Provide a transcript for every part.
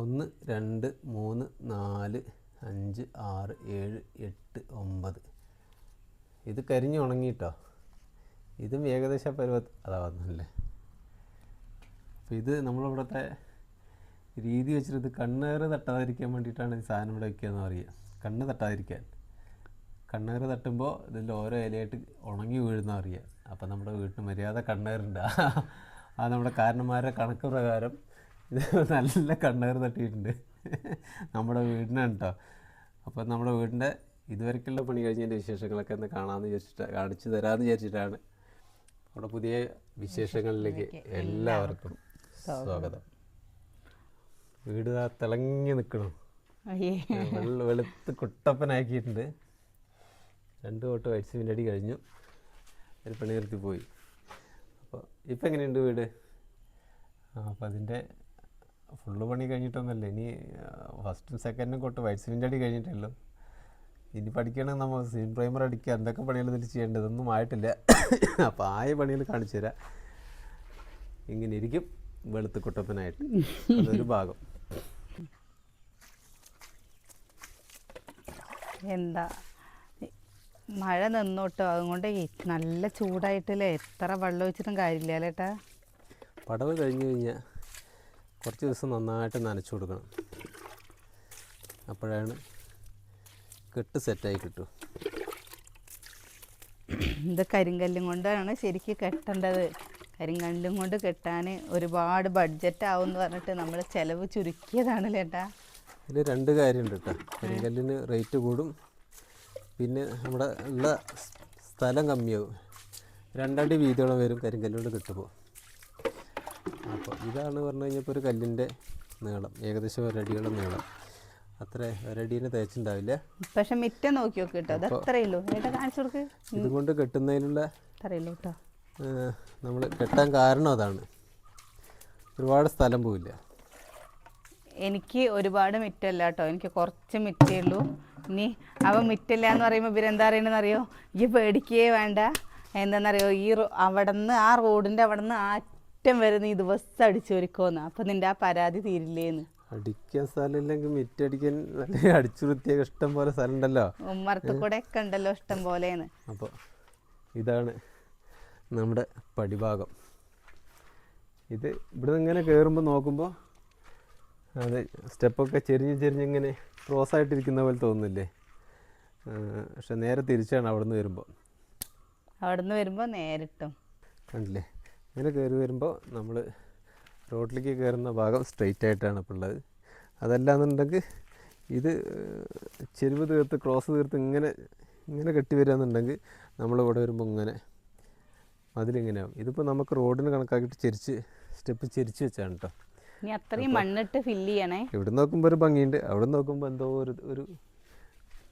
ഒന്ന് രണ്ട് മൂന്ന് നാല് അഞ്ച് ആറ് ഏഴ് എട്ട് ഒമ്പത്. ഇത് കരിഞ്ഞ് ഉണങ്ങിയിട്ടോ? ഇതും ഏകദേശം പരുവ അതാ വന്നല്ലേ. അപ്പോൾ ഇത് നമ്മളിവിടുത്തെ രീതി വെച്ചിട്ട് കണ്ണേറ് തട്ടാതിരിക്കാൻ വേണ്ടിയിട്ടാണ് ഈ സാധനം ഇവിടെ വയ്ക്കുകയെന്ന് പറയുക. കണ്ണ് തട്ടാതിരിക്കാൻ. കണ്ണേറ് തട്ടുമ്പോൾ ഇതിൽ ഓരോ ഇലയായിട്ട് ഉണങ്ങി വീഴുന്ന അറിയാം അപ്പോൾ നമ്മുടെ വീട്ടിൽ മര്യാദ കണ്ണേറുണ്ട്. ആ നമ്മുടെ കാരണന്മാരുടെ കണക്ക് പ്രകാരം ഇത് നല്ല കണ്ണുകർ തട്ടിയിട്ടുണ്ട്. നമ്മുടെ വീടിനാണ് കേട്ടോ അപ്പോൾ നമ്മുടെ വീടിന്റെ ഇതുവരെക്കുള്ള പണി കഴിഞ്ഞതിന്റെ വിശേഷങ്ങളൊക്കെ ഒന്ന് കാണാമെന്ന് വിചാരിച്ചിട്ട് കാണിച്ചു തരാമെന്ന് വിചാരിച്ചിട്ടാണ്. നമ്മുടെ പുതിയ വിശേഷങ്ങളിലേക്ക് എല്ലാവർക്കും സ്വാഗതം. വീട് ആ തിളങ്ങി നിൽക്കണം വെള്ള വെളുത്ത് കുട്ടപ്പനാക്കിയിട്ടുണ്ട്. രണ്ട് വൈറ്റ് സിമെന്റ് അടി കഴിഞ്ഞു. ഒരു പണി നിർത്തി പോയി. അപ്പോൾ ഇപ്പം എങ്ങനെയുണ്ട് വീട്? ആ അപ്പോൾ അതിന്റെ ഫുള്ള് പണി കഴിഞ്ഞിട്ടൊന്നുമല്ല. ഇനി ഫസ്റ്റും സെക്കൻഡും കൊട്ട് വൈറ്റ് സിമെന്റ് അടി കഴിഞ്ഞിട്ടല്ലോ ഇനി പഠിക്കണമെങ്കിൽ നമ്മൾ സീൻ പ്രൈമർ അടിക്കുക എന്തൊക്കെ പണികൾ ഇതിൽ ചെയ്യേണ്ടത് ഇതൊന്നും ആയിട്ടില്ല. അപ്പോൾ ആയ പണികൾ കാണിച്ചു തരാം. ഇങ്ങനെ ഇരിക്കും വെളുത്ത് കുട്ടപ്പനായിട്ട് അതൊരു ഭാഗം. എന്താ? മഴ നിന്നോട്ടോ? അതുകൊണ്ട് നല്ല ചൂടായിട്ടില്ലേ? എത്ര വെള്ളം ഒഴിച്ചിട്ടും കാര്യമില്ല അല്ലേട്ടാ? പടവ് കഴിഞ്ഞു കഴിഞ്ഞാൽ കുറച്ച് ദിവസം നന്നായിട്ട് നനച്ചു കൊടുക്കണം. അപ്പോഴാണ് കെട്ട് സെറ്റായി കിട്ടും. ഇത് കരിങ്കല്ലും കൊണ്ടാണ് ശരിക്കും കെട്ടേണ്ടത്. കരിങ്കല്ലും കൊണ്ട് കെട്ടാൻ ഒരുപാട് ബഡ്ജറ്റ് ആവും എന്ന് പറഞ്ഞിട്ട് നമ്മൾ ചിലവ് ചുരുക്കിയതാണ് ചേട്ടാ ഇതിൽ രണ്ട് കാര്യമുണ്ട് കേട്ടോ. കരിങ്കല്ലിന് റേറ്റ് കൂടും. പിന്നെ നമ്മുടെ ഉള്ള സ്ഥലം കമ്മിയാവും. രണ്ടടി വീതിയോളം വരും കരിങ്കല്ലുകൊണ്ട് കിട്ടുമ്പോൾ അപ്പോൾ ഇതാണ് പറഞ്ഞു കഴിഞ്ഞപ്പോൾ ഒരു കല്ലിന്റെ നീളം ഏകദേശം ഒരടിയുടെ നീളം. അത്ര ഒരടീനെ തേച്ചുണ്ടാവില്ല. പക്ഷെ മിറ്റം നോക്കി നോക്കി കേട്ടോ അത് കാണിച്ചു കൊടുക്ക്. ഇതുകൊണ്ട് കെട്ടുന്നതിനുള്ള കേട്ടോ. നമ്മൾ കെട്ടാൻ കാരണം അതാണ്. ഒരുപാട് സ്ഥലം പോവില്ല. എനിക്ക് ഒരുപാട് മിറ്റല്ല കേട്ടോ എനിക്ക് കുറച്ച് മിറ്റേ ഉള്ളൂ. ഇനി അവ മിറ്റല്ല എന്ന് പറയുമ്പോൾ ഇവരെന്താ പറയണെന്ന് അറിയോ ഈ പേടിക്കേ വേണ്ട. എന്താണെന്നറിയോ ഈ അവിടെ നിന്ന് ആ റോഡിന്റെ അവിടെ നിന്ന് ആറ്റം വരെ നീ ദിവസം അടിച്ചൊരുക്കോന്ന്. അപ്പൊ നിന്റെ ആ പരാതി തീരില്ലേന്ന്. അടിക്കാൻ സ്ഥലമില്ലെങ്കിൽ മിറ്റടിക്കാൻ അടിച്ചു വൃത്തിയൊക്കെ ഇഷ്ടം പോലെ സ്ഥലം ഉണ്ടല്ലോ ഉമ്മറത്ത് കൂടെ ഒക്കെ ഉണ്ടല്ലോ ഇഷ്ടം പോലെന്ന്. അപ്പോൾ ഇതാണ് നമ്മുടെ പടിഭാഗം. ഇത് ഇവിടെ നിന്ന് ഇങ്ങനെ കയറുമ്പോൾ നോക്കുമ്പോൾ അത് സ്റ്റെപ്പൊക്കെ ചെരിഞ്ഞ് ചെരിഞ്ഞിങ്ങനെ ക്രോസ് ആയിട്ടിരിക്കുന്ന പോലെ തോന്നുന്നില്ലേ? പക്ഷെ നേരെ തിരിച്ചാണ് അവിടെ നിന്ന് വരുമ്പോൾ അവിടെ നിന്ന് വരുമ്പോൾ നേരിട്ടും. കണ്ടില്ലേ? ഇങ്ങനെ കയറി വരുമ്പോൾ നമ്മൾ റോഡിലേക്ക് കയറുന്ന ഭാഗം സ്ട്രെയിറ്റ് ആയിട്ടാണ് ഇപ്പോൾ ഉള്ളത്. അതല്ലാന്നുണ്ടെങ്കിൽ ഇത് ചെരുവ് തീർത്ത് ക്രോസ് തീർത്ത് ഇങ്ങനെ ഇങ്ങനെ കെട്ടി വരികയെന്നുണ്ടെങ്കിൽ നമ്മൾ ഇവിടെ വരുമ്പോൾ ഇങ്ങനെ മതിലിങ്ങനെ ആവും. ഇതിപ്പോൾ നമുക്ക് റോഡിന് കണക്കാക്കിയിട്ട് ചെരിച്ച് സ്റ്റെപ്പ് ചെരിച്ച് വെച്ചാണ് കേട്ടോ ഇനി അത്രയും മണ്ണിട്ട് ഫില്ല് ചെയ്യണേ. ഇവിടെ നോക്കുമ്പോൾ ഒരു ഭംഗിയുണ്ട്. അവിടെ നോക്കുമ്പോൾ എന്തോ ഒരു ഒരു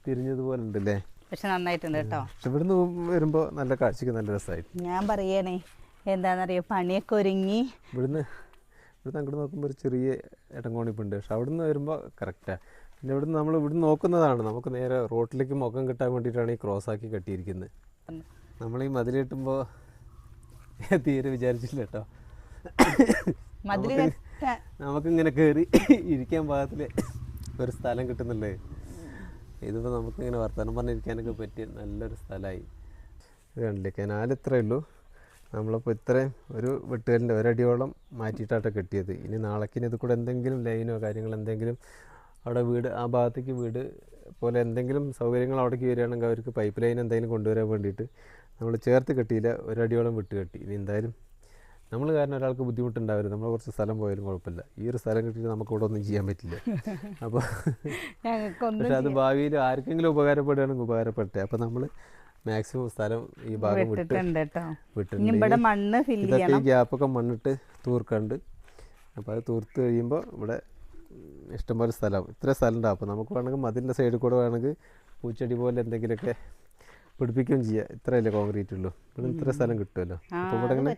തിരിഞ്ഞതുപോലെ ഉണ്ടല്ലേ? പക്ഷെ നന്നായിട്ടുണ്ട് കേട്ടോ പക്ഷെ ഇവിടുന്ന് വരുമ്പോൾ നല്ല കാഴ്ചക്ക് നല്ല രസമായിട്ട് ഞാൻ പറയണേ എന്താണെന്നറിയോ പണിയൊക്കെ ഒരുങ്ങി. ഇവിടുന്ന് ഇവിടുന്ന് അങ്ങോട്ട് നോക്കുമ്പോൾ ഒരു ചെറിയ ഇടങ്കോണിപ്പുണ്ട്. പക്ഷെ അവിടുന്ന് വരുമ്പോൾ കറക്റ്റാണ് പിന്നെ ഇവിടുന്ന് നമ്മൾ ഇവിടുന്ന് നോക്കുന്നതാണ്. നമുക്ക് നേരെ റോട്ടിലേക്ക് മുഖം കിട്ടാൻ വേണ്ടിയിട്ടാണ് ഈ ക്രോസ് ആക്കി കെട്ടിയിരിക്കുന്നത്. നമ്മൾ ഈ മതിൽ കെട്ടുമ്പോൾ തീരെ വിചാരിച്ചില്ല കേട്ടോ. നമുക്കിങ്ങനെ കയറി ഇരിക്കാൻ പാകത്തിൽ ഒരു സ്ഥലം കിട്ടുന്നുണ്ട്. ഇതിപ്പോൾ നമുക്കിങ്ങനെ വർത്തമാനം പറഞ്ഞിരിക്കാനൊക്കെ പറ്റിയ നല്ലൊരു സ്ഥലമായി ഇത് കണ്ടില്ലേ? കനാൽ ഇത്രയേ ഉള്ളൂ. നമ്മളിപ്പോൾ ഇത്രയും ഒരു വെട്ടുകല്ലിന്റെ ഒരടിയോളം മാറ്റിയിട്ടാട്ടോ കെട്ടിയത്. ഇനി നാളേക്കിന് ഇത് കൂടെ എന്തെങ്കിലും ലൈനോ കാര്യങ്ങൾ എന്തെങ്കിലും അവിടെ വീട് ആ ഭാഗത്തേക്ക് വീട് പോലെ എന്തെങ്കിലും സൗകര്യങ്ങൾ അവിടേക്ക് വരികയാണെങ്കിൽ അവർക്ക് പൈപ്പ് ലൈൻ എന്തെങ്കിലും കൊണ്ടുവരാൻ വേണ്ടിയിട്ട് നമ്മൾ ചേർത്ത് കെട്ടിയില്ല ഒരടിയോളം വിട്ട് കെട്ടി. ഇനി എന്തായാലും നമ്മൾ കാരണം ഒരാൾക്ക് ബുദ്ധിമുട്ടുണ്ടാവരുത്. നമ്മൾ കുറച്ച് സ്ഥലം പോയാലും കുഴപ്പമില്ല. ഈ ഒരു സ്ഥലം കിട്ടിയിട്ട് നമുക്ക് ഇവിടെ ഒന്നും ചെയ്യാൻ പറ്റില്ല. അപ്പോൾ പക്ഷെ അത് ഭാവിയിൽ ആർക്കെങ്കിലും ഉപകാരപ്പെടുകയാണെങ്കിൽ ഉപകാരപ്പെട്ടെ അപ്പോൾ നമ്മൾ മാക്സിമം സ്ഥലം ഈ ഭാഗം വിട്ട് വിട്ടിട്ടുണ്ട് കേട്ടോ. മണ്ണ് ഫില്ല് ചെയ്യണം ഈ ഗ്യാപ്പൊക്കെ മണ്ണിട്ട് തൂർക്കണ്ട്. അപ്പോൾ അത് തൂർത്ത് കഴിയുമ്പോൾ ഇവിടെ ഇഷ്ടംപോലെ സ്ഥലം. ഇത്ര സ്ഥലം ഉണ്ടാവും അപ്പോൾ നമുക്ക് വേണമെങ്കിൽ മതിലിന്റെ സൈഡിൽ കൂടെ വേണമെങ്കിൽ പൂച്ചെടി പോലെ എന്തെങ്കിലുമൊക്കെ പിടിപ്പിക്കുകയും ചെയ്യാം. ഇത്രയല്ലേ കോൺക്രീറ്റ് ഉള്ളൂ. ഇവിടെ ഇത്ര സ്ഥലം കിട്ടുമല്ലോ. അപ്പോൾ ഇവിടെ ഇങ്ങനെ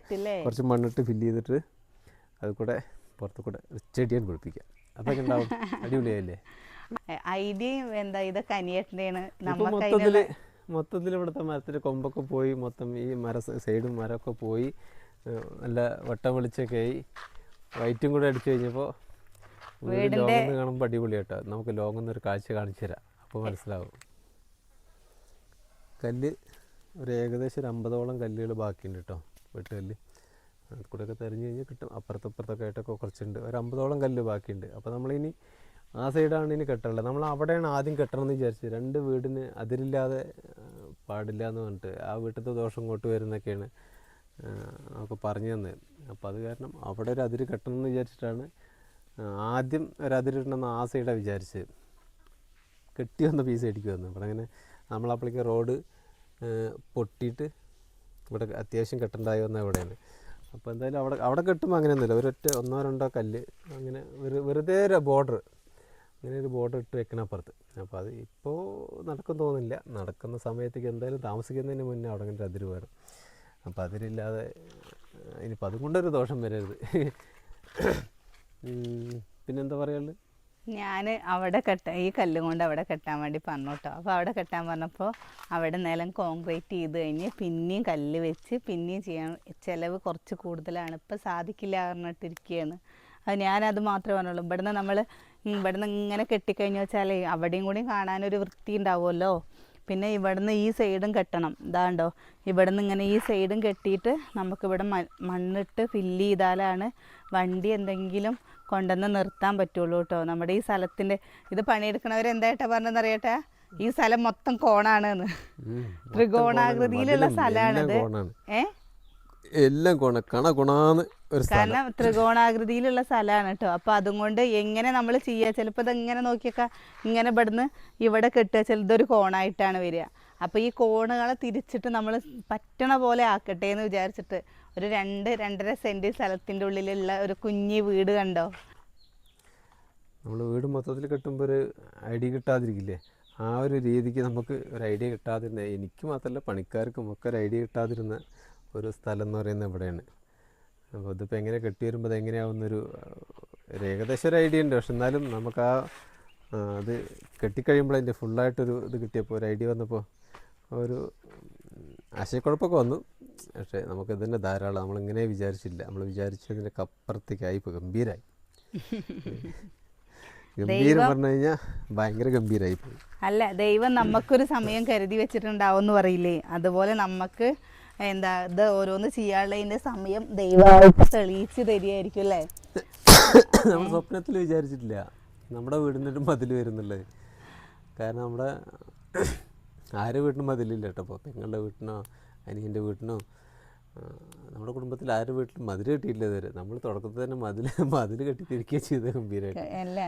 കുറച്ച് മണ്ണിട്ട് ഫില്ല് ചെയ്തിട്ട് അത് കൂടെ പുറത്ത് കൂടെ ചെടിയാണ് പിടിപ്പിക്കുക. അതൊക്കെ ഉണ്ടാവും. അടിപൊളിയായില്ലേ? ഐഡിയ എന്താ? ഇതൊക്കെ അനിയേട്ടന്റെയാണ് നമുക്ക് മൊത്തത്തിൽ ഇവിടുത്തെ മരത്തിന്റെ കൊമ്പൊക്കെ പോയി മൊത്തം ഈ മര സൈഡും മരമൊക്കെ പോയി നല്ല വട്ടം വെളിച്ചൊക്കെ ആയി. വൈറ്റും കൂടെ അടിച്ചു കഴിഞ്ഞപ്പോൾ ലോകം കാണുമ്പോൾ അടിപൊളി കേട്ടോ. നമുക്ക് ലോകം ഒരു കാഴ്ച കാണിച്ചു തരാം. അപ്പോൾ മനസ്സിലാവും. കല്ല് ഒരു ഏകദേശം ഒരു അമ്പതോളം കല്ലുകൾ ബാക്കിയുണ്ട് കേട്ടോ വെട്ടുകല്ല്. കൂടെയൊക്കെ തെരഞ്ഞു കഴിഞ്ഞാൽ കിട്ടും. അപ്പുറത്തപ്പുറത്തൊക്കെ ആയിട്ടൊക്കെ കുറച്ചുണ്ട്. ഒരു അമ്പതോളം കല്ല് ബാക്കിയുണ്ട്. അപ്പോൾ നമ്മളിനി ആ സൈഡാണ് ഇനി കെട്ടേണ്ടത്. നമ്മൾ അവിടെയാണ് ആദ്യം കെട്ടണമെന്ന് വിചാരിച്ചത് രണ്ട് വീടിന് അതിരില്ലാതെ പാടില്ല എന്ന് പറഞ്ഞിട്ട് ആ വീട്ടിലത്തെ ദോഷം ഇങ്ങോട്ട് വരുന്നൊക്കെയാണ് നമുക്ക് പറഞ്ഞു തന്നത്. അപ്പോൾ അത് കാരണം അവിടെ ഒരു അതിര് കെട്ടണമെന്ന് വിചാരിച്ചിട്ടാണ് ആദ്യം ഒരു അതിരിടണമെന്ന് ആ സൈഡാണ് വിചാരിച്ചത് കെട്ടി വന്ന പീസ് അടിക്കുക വന്നു ഇവിടെ അങ്ങനെ നമ്മളപ്പോഴേക്ക് റോഡ് പൊട്ടിയിട്ട് ഇവിടെ അത്യാവശ്യം കെട്ടണ്ടായി വന്ന ഇവിടെയാണ് അപ്പോൾ എന്തായാലും അവിടെ അവിടെ കെട്ടുമ്പോൾ അങ്ങനെയൊന്നുമില്ല. ഒരൊറ്റ ഒന്നോ രണ്ടോ കല്ല് അങ്ങനെ വെറുതെ ബോർഡർ അങ്ങനെ ഒരു ബോർഡ് ഇട്ട് വെക്കണം അപ്പുറത്ത് അപ്പോൾ അത് ഇപ്പോൾ നടക്കും തോന്നില്ല നടക്കുന്ന സമയത്തേക്ക് എന്തായാലും താമസിക്കുന്നതിന് മുന്നേ അവിടെ അങ്ങനെ അതിര് വേണം. അപ്പോൾ അതിരില്ലാതെ ഇനിയിപ്പോൾ അതും കൊണ്ടൊരു ദോഷം വരരുത്. പിന്നെന്താ പറയുള്ളു ഞാൻ അവിടെ കെട്ട ഈ കല്ലും കൊണ്ട് അവിടെ കെട്ടാൻ വേണ്ടി പറഞ്ഞു കേട്ടോ അപ്പോൾ അവിടെ കെട്ടാൻ പറഞ്ഞപ്പോൾ അവിടെ നിലം കോൺക്രീറ്റ് ചെയ്ത് കഴിഞ്ഞ് പിന്നെയും കല്ല് വെച്ച് പിന്നെയും ചെയ്യാൻ ചിലവ് കുറച്ച് കൂടുതലാണ്. ഇപ്പം സാധിക്കില്ല പറഞ്ഞിട്ടിരിക്കുകയാണ് അത് ഞാനത് മാത്രമേ പറഞ്ഞുള്ളൂ. ഇവിടുന്ന് നമ്മൾ ഇവിടുന്ന് ഇങ്ങനെ കെട്ടിക്കഴിഞ്ഞു വെച്ചാൽ അവിടെയും കൂടി കാണാനൊരു വൃത്തി ഉണ്ടാവുമല്ലോ പിന്നെ ഇവിടുന്ന് ഈ സൈഡും കെട്ടണം. ഇതാണ്ടോ ഇവിടുന്ന് ഇങ്ങനെ ഈ സൈഡും കെട്ടിയിട്ട് നമുക്കിവിടെ മ- മണ്ണിട്ട് ഫില്ല് ചെയ്താലാണ് വണ്ടി എന്തെങ്കിലും കൊണ്ടുവന്ന് നിർത്താൻ പറ്റുള്ളൂ കേട്ടോ. നമ്മുടെ ഈ സ്ഥലത്തിന്റെ ഇത് പണിയെടുക്കണവർ എന്തായിട്ടാ പറഞ്ഞതെന്ന് അറിയട്ടെ? ഈ സ്ഥലം മൊത്തം കോണാണ് ത്രികോണാകൃതിയിലുള്ള സ്ഥലമാണത് സ്ഥലമാണിത്. എല്ലാം കോണാണ്. ഏ? എല്ലാം ഗുണ കണ കുണാന്ന് ഒരു കാരണം ത്രികോണാകൃതിയിലുള്ള സ്ഥലമാണ് കേട്ടോ അപ്പൊ അതും കൊണ്ട് എങ്ങനെ നമ്മൾ ചെയ്യുക ചിലപ്പോൾ എങ്ങനെ നോക്കിയൊക്കെ ഇങ്ങനെ ഇവിടുന്ന് ഇവിടെ കെട്ടുക. ചിലതൊരു കോണായിട്ടാണ് വരിക. അപ്പോൾ ഈ കോണുകളെ തിരിച്ചിട്ട് നമ്മൾ പറ്റണ പോലെ ആക്കട്ടെ എന്ന് വിചാരിച്ചിട്ട് ഒരു രണ്ട് രണ്ടര സെന്റ് സ്ഥലത്തിന്റെ ഉള്ളിലുള്ള ഒരു കുഞ്ഞി വീട് കണ്ടോ? നമ്മൾ വീട് മൊത്തത്തിൽ കെട്ടുമ്പോൾ ഒരു ഐഡിയ കിട്ടാതിരിക്കില്ലേ? ആ ഒരു രീതിക്ക് നമുക്ക് ഒരു ഐഡിയ കിട്ടാതിരുന്ന എനിക്ക് മാത്രമല്ല പണിക്കാർക്കും ഒക്കെ ഒരു ഐഡിയ കിട്ടാതിരുന്ന ഒരു സ്ഥലം എന്ന് പറയുന്നത് ഇവിടെയാണ്. അപ്പോൾ ഇതിപ്പോൾ എങ്ങനെ കെട്ടി വരുമ്പോൾ അതെങ്ങനെയാവുന്നൊരു ഒരു ഏകദേശം ഒരു ഐഡിയ ഉണ്ട്. പക്ഷെ എന്നാലും നമുക്ക് ആ അത് കെട്ടിക്കഴിയുമ്പോൾ അതിന്റെ ഫുള്ളായിട്ടൊരു ഇത് കിട്ടിയപ്പോൾ ഒരു ഐഡിയ വന്നപ്പോൾ ഒരു ആശയക്കുഴപ്പമൊക്കെ വന്നു. പക്ഷേ നമുക്ക് ഇതിന്റെ ധാരാളം നമ്മളിങ്ങനെ വിചാരിച്ചില്ല. നമ്മൾ വിചാരിച്ചതിന്റെ അപ്പുറത്തേക്കായി ഇപ്പോൾ ഗംഭീരായി. ഗംഭീരം പറഞ്ഞു കഴിഞ്ഞാൽ ഭയങ്കര ഗംഭീരായി പോയി. അല്ല ദൈവം നമുക്കൊരു സമയം കരുതി വെച്ചിട്ടുണ്ടാവും എന്ന് പറയില്ലേ? അതുപോലെ നമുക്ക് എന്താ ഇത് ഓരോന്ന് ചെയ്യാനുള്ളതിന്റെ സമയം ദൈവമായിട്ട് തെളിയിച്ച് തരികയായിരിക്കും അല്ലേ? നമ്മൾ സ്വപ്നത്തിൽ വിചാരിച്ചിട്ടില്ല. നമ്മുടെ വീടിന്റെ ഒരു മതിൽ വരുന്നുള്ളത്. കാരണം നമ്മുടെ ആരുടെ വീട്ടിനും മതിലില്ല കേട്ടോ. ഇപ്പോൾ പെങ്ങളുടെ വീട്ടിനോ അനിയന്റെ വീട്ടിനോ നമ്മുടെ കുടുംബത്തിൽ ആരും വീട്ടിലും മതിൽ കെട്ടിയില്ല ഇതുവരെ. നമ്മൾ തുടക്കത്തിൽ തന്നെ മതിൽ മതിൽ കെട്ടിത്തിരിക്കുക ചെയ്തത് ഗംഭീരമായിട്ട് അല്ല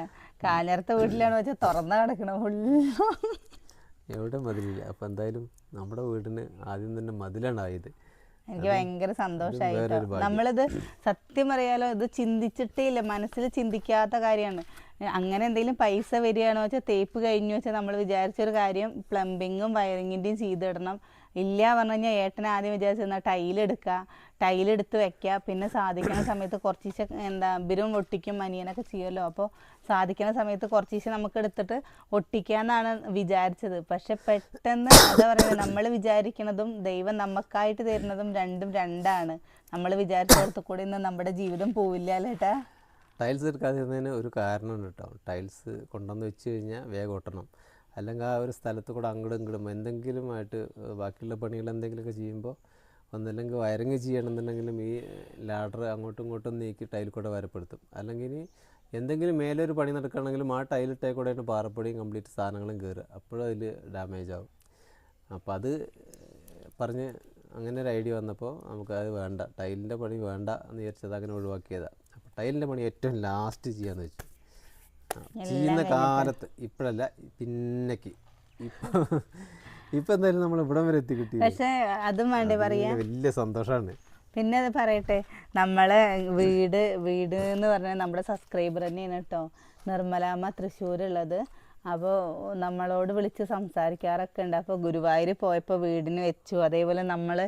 കാലർത്ത വീട്ടിലാണ് വെച്ചാൽ തുറന്ന കിടക്കണം ഫുള്ള്. എവിടെ മതിലില്ല. അപ്പോൾ എന്തായാലും നമ്മുടെ വീടിന് ആദ്യം തന്നെ മതിലാണ് ആയത്. എനിക്ക് ഭയങ്കര സന്തോഷമായി നമ്മളിത് സത്യം പറയാലോ ഇത് ചിന്തിച്ചിട്ടേ ഇല്ല മനസ്സിൽ ചിന്തിക്കാത്ത കാര്യമാണ്. അങ്ങനെ എന്തെങ്കിലും പൈസ വരികയാണോ വെച്ചാൽ തേപ്പ് കഴിഞ്ഞു വെച്ചാൽ നമ്മൾ വിചാരിച്ചൊരു കാര്യം പ്ലംബിങ്ങും വയറിങ്ങിന്റെയും ചെയ്തിടണം. ഇല്ല പറഞ്ഞു കഴിഞ്ഞാൽ ഏട്ടൻ ആദ്യം വിചാരിച്ചിരുന്ന ടൈലെടുക്കുക ടൈലെടുത്ത് വെക്കുക പിന്നെ സാധിക്കുന്ന സമയത്ത് കുറച്ച് എന്താ ബിരും ഒട്ടിക്കും മനിയനൊക്കെ ചെയ്യുമല്ലോ അപ്പോൾ സാധിക്കുന്ന സമയത്ത് കുറച്ച് നമുക്ക് എടുത്തിട്ട് ഒട്ടിക്കാന്നാണ് വിചാരിച്ചത്. പക്ഷെ പെട്ടെന്ന് എന്താ പറയുക നമ്മൾ വിചാരിക്കുന്നതും ദൈവം നമുക്കായിട്ട് തരുന്നതും രണ്ടും രണ്ടാണ്. നമ്മൾ വിചാരിച്ചിടത്ത് കൂടി ഇന്ന് നമ്മുടെ ജീവിതം പോവില്ല അല്ലേട്ടാ ടൈൽസ് എടുക്കാതിരുന്നതിന് ഒരു കാരണമുണ്ട് കേട്ടോ. ടൈൽസ് കൊണ്ടുവന്ന് വെച്ച് കഴിഞ്ഞാൽ വേഗം ഒട്ടണം. അല്ലെങ്കിൽ ആ ഒരു സ്ഥലത്ത് കൂടെ അങ്ങോട്ടും ഇങ്ങോട്ടും എന്തെങ്കിലുമായിട്ട് ബാക്കിയുള്ള പണികൾ എന്തെങ്കിലുമൊക്കെ ചെയ്യുമ്പോൾ ഒന്നല്ലെങ്കിൽ വയറിങ് ചെയ്യണമെന്നുണ്ടെങ്കിലും ഈ ലാഡർ അങ്ങോട്ടും ഇങ്ങോട്ടും നീക്കി ടൈൽ കൂടെ വരപ്പെടുത്തും. അല്ലെങ്കിൽ എന്തെങ്കിലും മേലെ ഒരു പണി നടക്കുകയാണെങ്കിലും ആ ടൈലിട്ടേ കൂടെ തന്നെ പാറപ്പൊടിയും കംപ്ലീറ്റ് സാധനങ്ങളും കയറുക. അപ്പോഴും അതിൽ ഡാമേജ് ആവും. അപ്പോൾ അത് പറഞ്ഞ് അങ്ങനെ ഒരു ഐഡിയ വന്നപ്പോൾ നമുക്ക് അത് വേണ്ട ടൈലിന്റെ പണി വേണ്ട എന്ന് വിചാരിച്ചത് അങ്ങനെ ഒഴിവാക്കിയതാണ്. അപ്പോൾ ടൈലിന്റെ പണി ഏറ്റവും ലാസ്റ്റ് ചെയ്യാമെന്ന് വെച്ചു. ചെയ്യുന്ന കാലത്ത് ഇപ്പോഴല്ല പിന്നേക്ക്. ഇപ്പം ഇപ്പം എന്തായാലും നമ്മൾ ഇവിടം വരെ എത്തി കിട്ടി പക്ഷെ അതും വേണ്ടേ പറയാ? വലിയ സന്തോഷമാണ് പിന്നെ അത് പറയട്ടെ നമ്മളെ വീട് വീട് എന്ന് പറഞ്ഞാൽ നമ്മുടെ സബ്സ്ക്രൈബർ തന്നെയാണ് കേട്ടോ നിർമ്മലാമ്മ തൃശ്ശൂരുള്ളത്. അപ്പോൾ നമ്മളോട് വിളിച്ച് സംസാരിക്കാറൊക്കെ ഉണ്ട്. അപ്പോൾ ഗുരുവായൂർ പോയപ്പോൾ വീടിന് വെച്ചു. അതേപോലെ നമ്മൾ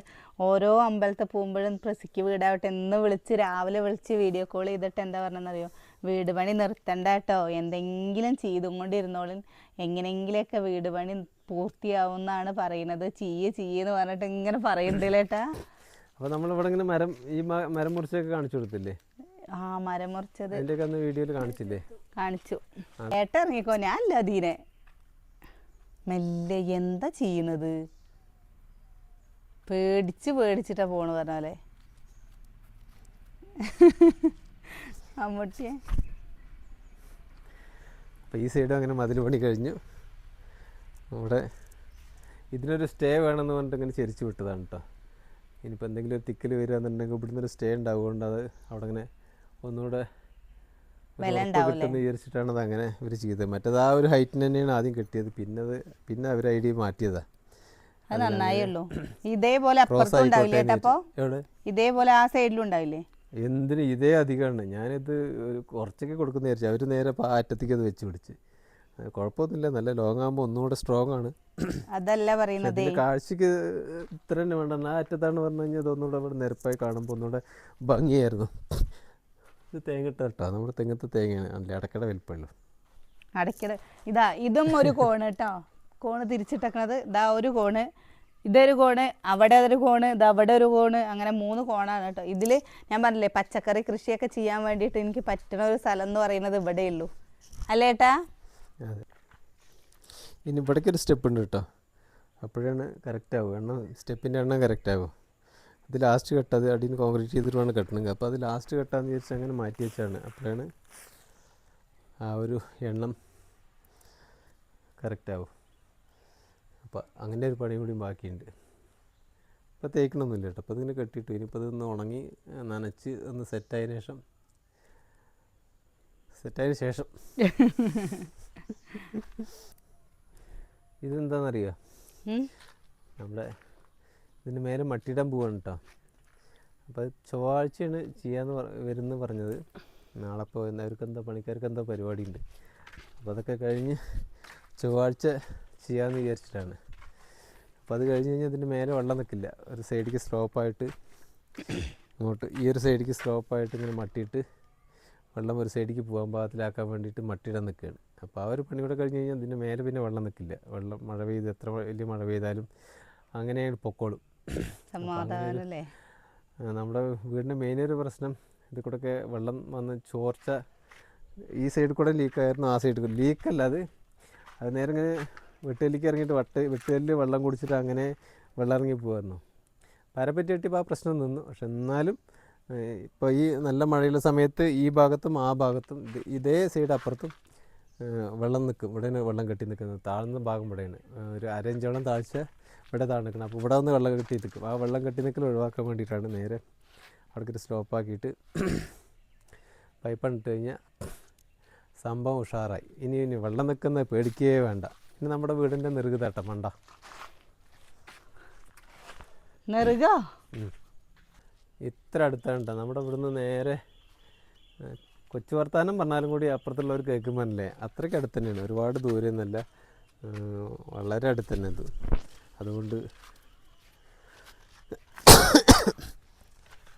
ഓരോ അമ്പലത്തിൽ പോകുമ്പോഴും പ്രസിക്ക് വീടാവട്ടെ എന്ന് വിളിച്ച് രാവിലെ വിളിച്ച് വീഡിയോ കോൾ ചെയ്തിട്ട് എന്താ പറഞ്ഞതെന്നറിയോ? വീട് പണി നിർത്തണ്ട കേട്ടോ എന്തെങ്കിലും ചെയ്തും കൊണ്ടിരുന്നോളും എങ്ങനെയെങ്കിലൊക്കെ വീട് പണി പൂർത്തിയാവും എന്നാണ് പറയുന്നത്. ചീയ ചെയ്യെന്ന് പറഞ്ഞിട്ട് ഇങ്ങനെ പറയുന്നുണ്ടേട്ടാ അപ്പോൾ നമ്മളിവിടെ ഇങ്ങനെ മരം ഈ മരം മുറിച്ചൊക്കെ കാണിച്ചു കൊടുത്തില്ലേ? ആ മരം മുറിച്ചത് അതിന്റെയൊക്കെ അന്ന് വീഡിയോയിൽ കാണിച്ചില്ലേ? കാണിച്ചു. ഏട്ട ഇറങ്ങിക്കോ. ഞാൻ അല്ല ദീനെ മെല്ലെ എന്താ ചെയ്യുന്നത്? പേടിച്ച് പേടിച്ചിട്ടാ പോണ് പറഞ്ഞാലേ അമ്മൂട്ടിയെ അപ്പോൾ ഈ സൈഡും അങ്ങനെ മതിൽ പണി കഴിഞ്ഞു. അവിടെ ഇതിനൊരു സ്റ്റേ വേണമെന്ന് പറഞ്ഞിട്ട് ഇങ്ങനെ ചെരിച്ചു വിട്ടതാണ് കേട്ടോ ഇനിയിപ്പോൾ എന്തെങ്കിലും ഒരു തിക്കൽ വരികയെന്നുണ്ടെങ്കിൽ ഇവിടുന്ന് ഒരു സ്റ്റേ ഉണ്ടാവുകൊണ്ട് അത് അവിടെ അങ്ങനെ ഒന്നുകൂടെ കിട്ടുമെന്ന് വിചാരിച്ചിട്ടാണ് അത് അങ്ങനെ ഇവർ ചെയ്തത്. മറ്റേത് ആ ഒരു ഹൈറ്റിന് തന്നെയാണ് ആദ്യം കിട്ടിയത്. പിന്നെ അത് പിന്നെ അവർ ഐഡിയ മാറ്റിയതാണ് അത് ഇതേപോലെ അപ്പുറത്തും ഉണ്ടാവില്ലേ ഇതേപോലെ ആ സൈഡിലും ഉണ്ടാവില്ലേ? എന്തിന് ഇതേ അധികമാണ് ഞാനിത് ഒരു കുറച്ചൊക്കെ കൊടുക്കുന്ന വിചാരിച്ചു. അവർ നേരെ അറ്റത്തേക്ക് അത് വെച്ച് പിടിച്ച്. കുഴപ്പമൊന്നുമില്ല. നല്ല ലോങ് ആകുമ്പോൾ ഒന്നുകൂടെ സ്ട്രോങ് ആണ്. അതല്ല പറയുന്നത്. കാഴ്ചക്ക് ഇത്ര തന്നെ വേണ്ട. ആ അറ്റത്താണ് പറഞ്ഞു കഴിഞ്ഞാൽ അതൊന്നുകൂടെ ഇവിടെ നിരപ്പായി കാണുമ്പോൾ ഒന്നുകൂടെ ഭംഗിയായിരുന്നു. ഇത് തേങ്ങ ഇട്ട കേട്ടോ. നമ്മുടെ തെങ്ങത്തെ തേങ്ങയാണ്. അല്ല? അടക്കട വലിപ്പമുള്ളൂ. അടക്കട. ഇതാ ഇതും ഒരു കോണ് കേട്ടോ. കോണ് തിരിച്ചിട്ടേക്കണത്. ഇതാ ഒരു കോണ്. ഇതൊരു കോണ് അവിടെ ഒരു കോണ് ഇത് അവിടെ ഒരു കോണ് അങ്ങനെ മൂന്ന് കോണാണ് കേട്ടോ. ഇതിൽ ഞാൻ പറഞ്ഞില്ലേ പച്ചക്കറി കൃഷിയൊക്കെ ചെയ്യാൻ വേണ്ടിയിട്ട് എനിക്ക് പറ്റുന്ന ഒരു സ്ഥലം എന്ന് പറയുന്നത് ഇവിടെ ഉള്ളൂ. അല്ലേ ഏട്ടാ? ഇനി ഇവിടേക്ക് ഒരു സ്റ്റെപ്പ് ഉണ്ട് കേട്ടോ. അപ്പോഴാണ് കറക്റ്റ് ആവുക. എണ്ണം സ്റ്റെപ്പിന്റെ എണ്ണം കറക്റ്റ് ആവുക ഇത് ലാസ്റ്റ് കെട്ട് അത് അടിയിൽ കോൺക്രീറ്റ് ചെയ്തിട്ട് വേണം കെട്ടണമെങ്കിൽ അപ്പോൾ അത് ലാസ്റ്റ് കെട്ടാന്ന് വിചാരിച്ച് അങ്ങനെ മാറ്റി വെച്ചാണ് അപ്പോഴാണ് ആ ഒരു എണ്ണം കറക്റ്റ് ആവും. അപ്പോൾ അങ്ങനെ ഒരു പണി കൂടി ബാക്കിയുണ്ട്. ഇപ്പോൾ തേക്കണമൊന്നുമില്ല കേട്ടോ. അപ്പോൾ ഇതിങ്ങനെ കെട്ടിയിട്ട് ഇനിയിപ്പോൾ ഇതൊന്ന് ഉണങ്ങി നനച്ച് ഒന്ന് സെറ്റായതിനു ശേഷം സെറ്റായതിനു ശേഷം. ഇതെന്താണെന്നറിയോ. നമ്മുടെ ഇതിന് മേലെ മട്ടിയിടാൻ പോവാണ് കേട്ടോ അപ്പോൾ ചൊവ്വാഴ്ചയാണ് ചെയ്യാന്ന് പറ വരുന്നു പറഞ്ഞത്. നാളെ ഇപ്പോൾ അവർക്ക് എന്താ പണിക്കാർക്ക് എന്താ പരിപാടിയുണ്ട്. അപ്പോൾ അതൊക്കെ കഴിഞ്ഞ് ചൊവ്വാഴ്ച ചെയ്യാമെന്ന് വിചാരിച്ചിട്ടാണ്. അപ്പോൾ അത് കഴിഞ്ഞ് കഴിഞ്ഞാൽ ഇതിന്റെ മേലെ വെള്ളം നിൽക്കില്ല ഒരു സൈഡിലേക്ക് സ്ലോപ്പായിട്ട് ഇങ്ങോട്ട് ഈ ഒരു സൈഡിലേക്ക് സ്ലോപ്പായിട്ട് ഇങ്ങനെ മട്ടിയിട്ട് വെള്ളം ഒരു സൈഡിക്ക് പോകാൻ പാകത്തിലാക്കാൻ വേണ്ടിയിട്ട് മട്ടിയിടാൻ നിൽക്കുകയാണ് അപ്പോൾ ആ ഒരു പണി കൂടെ കഴിഞ്ഞ് കഴിഞ്ഞാൽ ഇതിന്റെ മേലെ പിന്നെ വെള്ളം നിൽക്കില്ല വെള്ളം മഴ പെയ്ത് എത്ര വലിയ മഴ പെയ്താലും അങ്ങനെ പൊക്കോളും നമ്മുടെ വീടിന്റെ മെയിൻ ഒരു പ്രശ്നം ഇത് കൂടെയൊക്കെ വെള്ളം വന്ന് ചോർച്ച ഈ സൈഡിൽ കൂടെ ലീക്കായിരുന്നു ആ സൈഡിൽ കൂടെ. ലീക്കല്ല അത്. അത് നേരെ ഇങ്ങനെ വെട്ടുകല്ലിക്ക് ഇറങ്ങിയിട്ട് വട്ട് വെട്ടുകല്ലിൽ വെള്ളം കുടിച്ചിട്ട് അങ്ങനെ വെള്ളം ഇറങ്ങി പോകുമായിരുന്നു പരപ്പറ്റി കെട്ടിയപ്പോൾ ആ പ്രശ്നം നിന്നു. പക്ഷെ എന്നാലും ഇപ്പോൾ ഈ നല്ല മഴയുള്ള സമയത്ത് ഈ ഭാഗത്തും ആ ഭാഗത്തും ഇതേ സൈഡ് അപ്പുറത്തും വെള്ളം നിൽക്കും ഇവിടെയാണ് വെള്ളം കെട്ടി നിൽക്കുന്നത്. താഴ്ന്ന ഭാഗം ഇവിടെയാണ്. ഒരു അരഞ്ചോളം താഴ്ച ഇവിടെ താഴെ നിൽക്കണം അപ്പോൾ ഇവിടെ ഒന്ന് വെള്ളം കെട്ടി നിൽക്കും. ആ വെള്ളം കെട്ടി നിൽക്കൽ ഒഴിവാക്കാൻ വേണ്ടിയിട്ടാണ് നേരെ അവിടേക്ക് ഒരു സ്റ്റോപ്പാക്കിയിട്ട് പൈപ്പ് ഇട്ട് കഴിഞ്ഞാൽ സംഭവം ഉഷാറായി. ഇനി ഇനി വെള്ളം നിൽക്കുന്ന പേടിക്കുകയേ വേണ്ട. ഇനി നമ്മുടെ വീടിന്റെ നെറുകുതാട്ടം വേണ്ട നെറുകോ? ഇത്ര അടുത്താണ് കേട്ടോ നമ്മുടെ ഇവിടുന്ന് നേരെ കൊച്ചു വർത്താനം പറഞ്ഞാലും കൂടി അപ്പുറത്തുള്ളവർ കേൾക്കുമ്പോഴല്ലേ അത്രയ്ക്ക് അടുത്ത് തന്നെയാണ്. ഒരുപാട് ദൂരെ ഒന്നല്ല വളരെ അടുത്ത് തന്നെ ഇത്. അതുകൊണ്ട്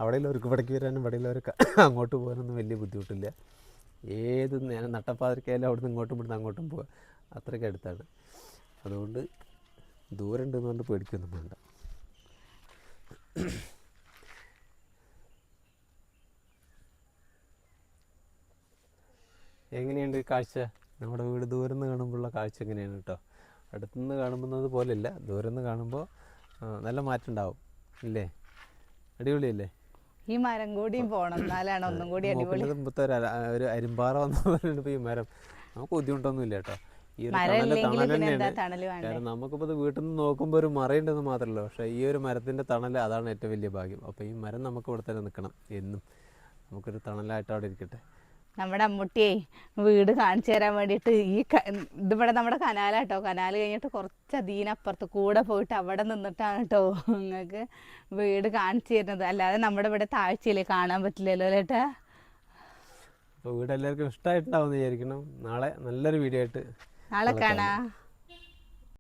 അവിടെയുള്ളവർക്ക് ഇവിടേക്ക് വരാനും ഇവിടെയുള്ളവർക്ക് അങ്ങോട്ട് പോകാനൊന്നും വലിയ ബുദ്ധിമുട്ടില്ല. ഏത് നേരം നട്ടപ്പാതിരിക്കായാലും അവിടുന്ന് ഇങ്ങോട്ടും ഇവിടുന്ന് അങ്ങോട്ടും പോവുക അത്രയ്ക്ക് അടുത്താണ്. അതുകൊണ്ട് ദൂരം ഉണ്ടെന്ന് പറഞ്ഞ് പേടിക്കൊന്നും വേണ്ട. എങ്ങനെയുണ്ട് കാഴ്ച? നമ്മുടെ വീട് ദൂരം നിന്ന് കാണുമ്പോഴുള്ള കാഴ്ച എങ്ങനെയാണ് കേട്ടോ അടുത്തുനിന്ന് കാണുന്നത് പോലെയല്ല. ദൂരം നിന്ന് കാണുമ്പോൾ നല്ല മാറ്റം ഉണ്ടാവും. ഇല്ലേ? അടിപൊളിയല്ലേ? ഈ മരം കൂടിയും പോകണം എന്നാലാണ് ഒന്നും കൂടി അടിപൊളി. ഒരു അര- അരിമ്പാറ വന്ന പോലെ ഈ മരം. നമുക്ക് ബുദ്ധിമുട്ടൊന്നുമില്ല കേട്ടോ ഈ ഒരു മരം തണൽ ഇല്ലെങ്കിൽ തണൽ തന്നെയാണ് കാരണം നമുക്കിപ്പോൾ ഇത് വീട്ടിൽ നിന്ന് നോക്കുമ്പോൾ ഒരു മറയുണ്ടെന്ന് മാത്രമല്ല. പക്ഷേ ഈ ഒരു മരത്തിന്റെ തണൽ അതാണ് ഏറ്റവും വലിയ ഭാഗ്യം. അപ്പോൾ ഈ മരം നമുക്ക് ഇവിടെ തന്നെ നിൽക്കണം എന്നും. നമുക്കൊരു തണലായിട്ട് അവിടെ ഇരിക്കട്ടെ. നമ്മുടെ അമ്മൂട്ടിയെ വീട് കാണിച്ചു തരാൻ വേണ്ടിയിട്ട് ഈ ഇതിവിടെ നമ്മുടെ കനാലാട്ടോ. കനാൽ കഴിഞ്ഞിട്ട് കുറച്ച് അപ്പുറത്ത് കൂടെ പോയിട്ട് അവിടെ നിന്നിട്ടാണ് കേട്ടോ നിങ്ങൾക്ക് വീട് കാണിച്ചു തരുന്നത്. അല്ലാതെ നമ്മുടെ ഇവിടെ താഴ്ചയിലേ കാണാൻ പറ്റില്ലല്ലോ അല്ലേട്ടാ അപ്പോൾ വീട് എല്ലാവർക്കും ഇഷ്ടമായിട്ടുണ്ടാവും എന്ന് വിചാരിക്കണം നാളെ നല്ലൊരു വീഡിയോ ആയിട്ട് നാളെ കാണാം